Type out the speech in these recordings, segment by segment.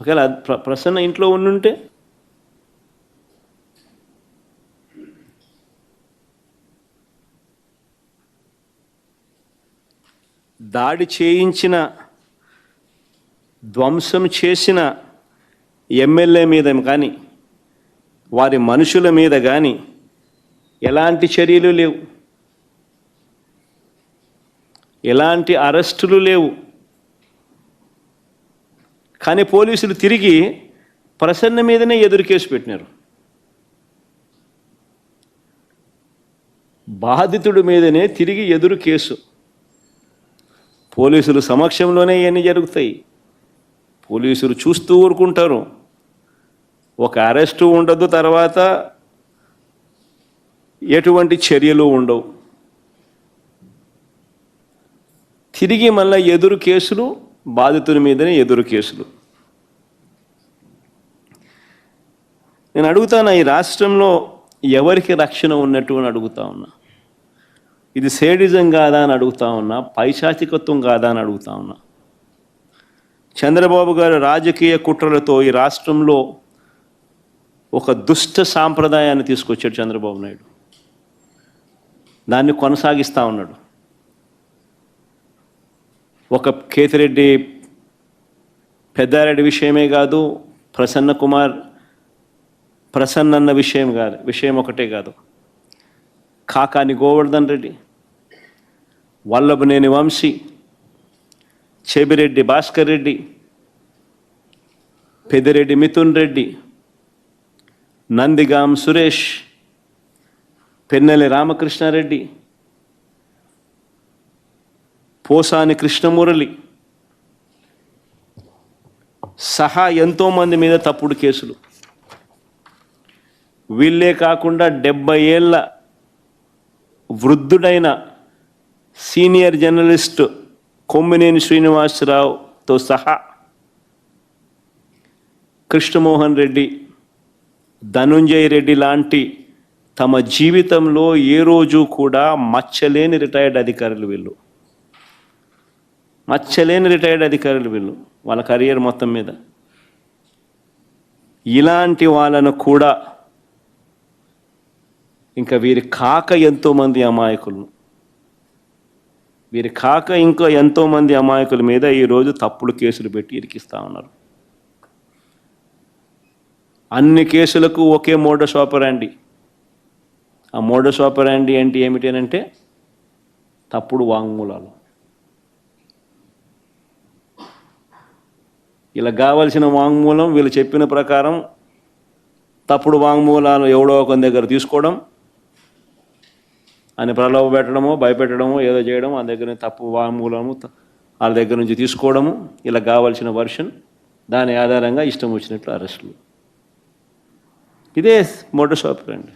ఒకవేళ ప్ర- ప్రసన్న ఇంట్లో ఉండుంటే? దాడి చేయించిన ధ్వంసం చేసిన ఎమ్మెల్యే మీద కానీ వారి మనుషుల మీద కానీ ఎలాంటి చర్యలు లేవు. ఎలాంటి అరెస్టులు లేవు. కానీ పోలీసులు తిరిగి ప్రసన్న మీదనే ఎదురు కేసు పెట్టినారు. బాధితుడి మీదనే తిరిగి ఎదురు కేసు. పోలీసులు సమక్షంలోనే ఇవన్నీ జరుగుతాయి. పోలీసులు చూస్తూ ఊరుకుంటారు. ఒక అరెస్టు ఉండదు తర్వాత ఎటువంటి చర్యలు ఉండవు. తిరిగి మళ్ళీ ఎదురు కేసులు బాధితుల మీదనే ఎదురు కేసులు. నేను అడుగుతాను ఈ రాష్ట్రంలో ఎవరికి రక్షణ ఉన్నట్టు అని అడుగుతా ఉన్నా? ఇది సేడిజం కాదా అని అడుగుతా ఉన్నా? పైశాచికత్వం కాదా అని అడుగుతా ఉన్నా? చంద్రబాబు గారు రాజకీయ కుట్రలతో ఈ రాష్ట్రంలో ఒక దుష్ట సాంప్రదాయాన్ని తీసుకొచ్చాడు చంద్రబాబు నాయుడు. దాన్ని కొనసాగిస్తూ ఉన్నాడు. ఒక కేతిరెడ్డి పెద్దారెడ్డి విషయమే కాదు ప్రసన్న కుమార్ ప్రసన్న అన్న విషయం కాదు విషయం ఒకటే కాదు. కాకాని గోవర్ధన్ రెడ్డి వల్లభనేని వంశీ చెబిరెడ్డి భాస్కర్ రెడ్డి పెదిరెడ్డి మిథున్ రెడ్డి నందిగాం సురేష్ పెన్నెల రామకృష్ణారెడ్డి పోసాని కృష్ణమురళి సహా ఎంతోమంది మీద తప్పుడు కేసులు. వీళ్ళే కాకుండా డెబ్బై ఏళ్ళ వృద్ధుడైన సీనియర్ జర్నలిస్ట్ కొమ్మినేని శ్రీనివాసరావుతో సహా కృష్ణమోహన్ రెడ్డి ధనుంజయ్ రెడ్డి లాంటి తమ జీవితంలో ఏ రోజు కూడా మచ్చలేని రిటైర్డ్ అధికారులు వీళ్ళు. మచ్చలేని రిటైర్డ్ అధికారులు వీళ్ళు వాళ్ళ కెరియర్ మొత్తం మీద. ఇలాంటి వాళ్ళను కూడా ఇంకా వీరి కాక ఎంతోమంది అమాయకులను వీరి కాక ఇంకా ఎంతోమంది అమాయకుల మీద ఈరోజు తప్పుడు కేసులు పెట్టి ఇరికిస్తూ ఉన్నారు. అన్ని కేసులకు ఒకే మోడ ఆపరాండి. ఆ మోడ సోపరాండి ఏంటి ఏమిటి అని అంటే తప్పుడు వాంగ్మూలాలు. ఇలా కావలసిన వాంగ్మూలం వీళ్ళు చెప్పిన ప్రకారం తప్పుడు వాంగ్మూలాలు ఎవడో ఒక దగ్గర తీసుకోవడం అని ప్రలోభ పెట్టడమో భయపెట్టడము ఏదో చేయడం ఆ దగ్గర తప్పు వామూలము వాళ్ళ దగ్గర నుంచి తీసుకోవడము ఇలా కావాల్సిన వర్షన్ దాని ఆధారంగా ఇష్టం వచ్చినట్లు అరెస్టులు. ఇదే మోటార్ షాప్ అండి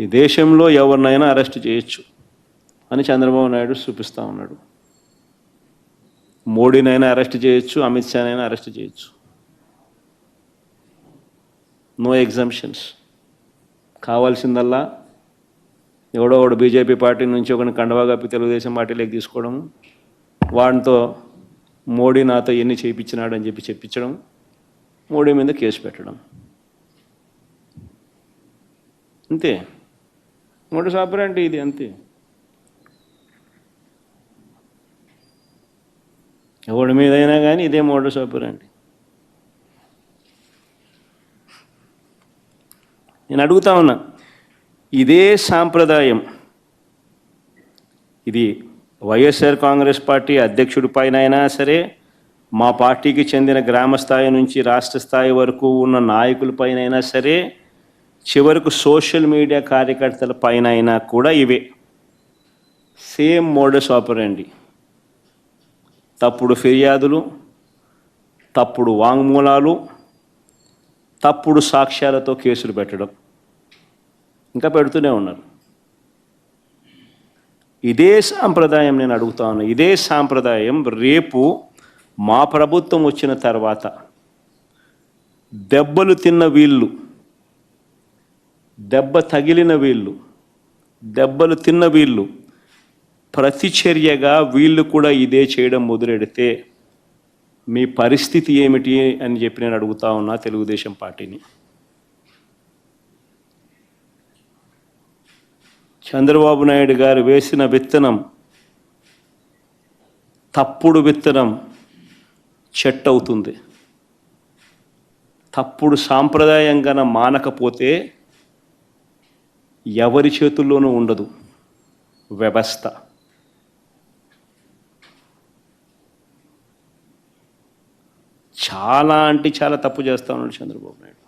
ఈ దేశంలో ఎవరినైనా అరెస్ట్ చేయొచ్చు అని చంద్రబాబు నాయుడు చూపిస్తూ ఉన్నాడు. మోడీనైనా అరెస్ట్ చేయొచ్చు అమిత్ షానైనా అరెస్ట్ చేయొచ్చు. No exemptions. కావాల్సిందల్లా ఎవడో ఒకడు బీజేపీ పార్టీ నుంచి ఒకరిని కండవా కప్పి తెలుగుదేశం పార్టీలోకి తీసుకోవడం వాడితో మోడీ నాతో ఎన్ని చేయించినాడని చెప్పి చెప్పించడం మోడీ మీద కేసు పెట్టడం. అంతే. మోడీ సాపర్ ఇది అంతే. ఎవడి మీదైనా కానీ ఇదే మోడీ సాపర్ నేను అడుగుతా ఉన్నా ఇదే సాంప్రదాయం. ఇది వైఎస్ఆర్ కాంగ్రెస్ పార్టీ అధ్యక్షుడి పైన అయినా సరే మా పార్టీకి చెందిన గ్రామ స్థాయి నుంచి రాష్ట్ర స్థాయి వరకు ఉన్న నాయకుల పైన అయినా సరే చివరకు సోషల్ మీడియా కార్యకర్తల పైన అయినా కూడా ఇవే. Same modus operandi. తప్పుడు ఫిర్యాదులు తప్పుడు వాంగ్మూలాలు తప్పుడు సాక్ష్యాలతో కేసులు పెట్టడం. ఇంకా పెడుతూనే ఉన్నారు. ఇదే సాంప్రదాయం నేను అడుగుతా ఇదే సాంప్రదాయం రేపు మా ప్రభుత్వం వచ్చిన తర్వాత దెబ్బలు తిన్న వీళ్ళు దెబ్బ తగిలిన వీళ్ళు దెబ్బలు తిన్న వీళ్ళు ప్రతిచర్యగా వీళ్ళు కూడా ఇదే చేయడం మొదలెడితే మీ పరిస్థితి ఏమిటి అని చెప్పి నేను అడుగుతా ఉన్నా తెలుగుదేశం పార్టీని. చంద్రబాబు నాయుడు గారు వేసిన విత్తనం తప్పుడు విత్తనం చెట్టు అవుతుంది. తప్పుడు సాంప్రదాయం గన మానకపోతే ఎవరి చేతుల్లోనూ ఉండదు. వ్యవస్థ. చాలా అంటే చాలా తప్పు చేస్తా ఉన్నాడు చంద్రబాబు నాయుడు.